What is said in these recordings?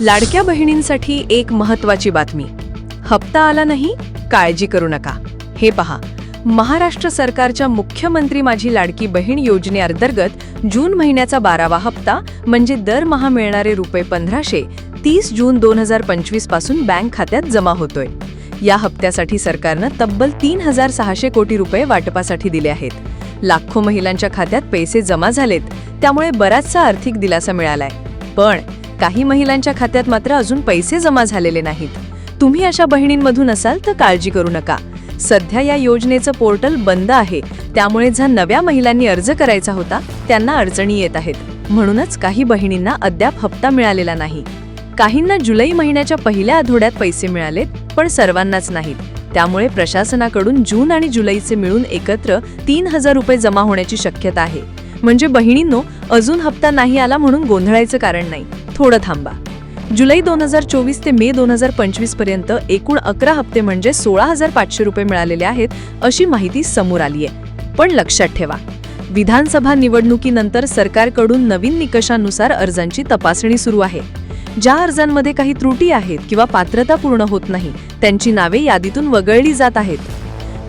लाडक्या बहिणींसाठी एक महत्वाची बातमी. हप्ता आला नाही काळजी करू नका. हे पहा महाराष्ट्र सरकारच्या मुख्यमंत्री माझी लाडकी बहीण योजनेअंतर्गत जून महिन्याचा बारावा हप्ता म्हणजे दरमहा मिळणारे रुपये पंधराशे तीस जून दोन हजार पंचवीसपासून बँक खात्यात जमा होतोय. या हप्त्यासाठी सरकारनं तब्बल तीन हजार सहाशे कोटी रुपये वाटपासाठी दिले आहेत. लाखो महिलांच्या खात्यात पैसे जमा झालेत त्यामुळे बराचसा आर्थिक दिलासा मिळालाय. पण काही महिलांच्या खात्यात मात्र अजून पैसे जमा झालेले नाहीत. तुम्ही अशा बहिणींमधून असाल तर काळजी करू नका. सध्या या योजनेचं पोर्टल बंद आहे. त्यामुळे ज्या नव्या महिलांनी अर्ज करायचा होता त्यांना अडचणी येत आहेत. म्हणूनच काही बहिणींना अद्याप हप्ता मिळालेला नाही. काहींना जुलै महिन्याच्या पहिल्या आठवड्यात पैसे मिळालेत पण सर्वांनाच नाहीत. त्यामुळे प्रशासनाकडून जून आणि जुलैचे मिळून एकत्र तीन हजार रुपये जमा होण्याची शक्यता आहे. म्हणजे बहिणींनो अजून हप्ता नाही आला म्हणून गोंधळायचं कारण नाही. थोडं थांबा. जुलै दोन हजार चोवीस ते मे दोन हजार पंचवीसपर्यंत एकूण अकरा हप्ते म्हणजे सोळा हजार पाचशे रुपये मिळालेले आहेत अशी माहिती समोर आली आहे. पण लक्षात ठेवा विधानसभा निवडणुकीनंतर सरकारकडून नवीन निकषानुसार अर्जांची तपासणी सुरू आहे. ज्या अर्जांमध्ये काही त्रुटी आहेत किंवा पात्रता पूर्ण होत नाही त्यांची नावे यादीतून वगळली जात आहेत.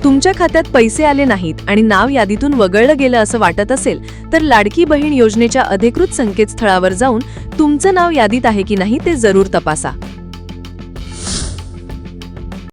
तुमच्या खात्यात पैसे आले नाहीत आणि नाव यादीतून वगळलं गेलं असं वाटत असेल तर लाडकी बहीण योजनेच्या अधिकृत संकेतस्थळावर जाऊन तुमचं नाव यादीत आहे की नाही ते जरूर तपासा.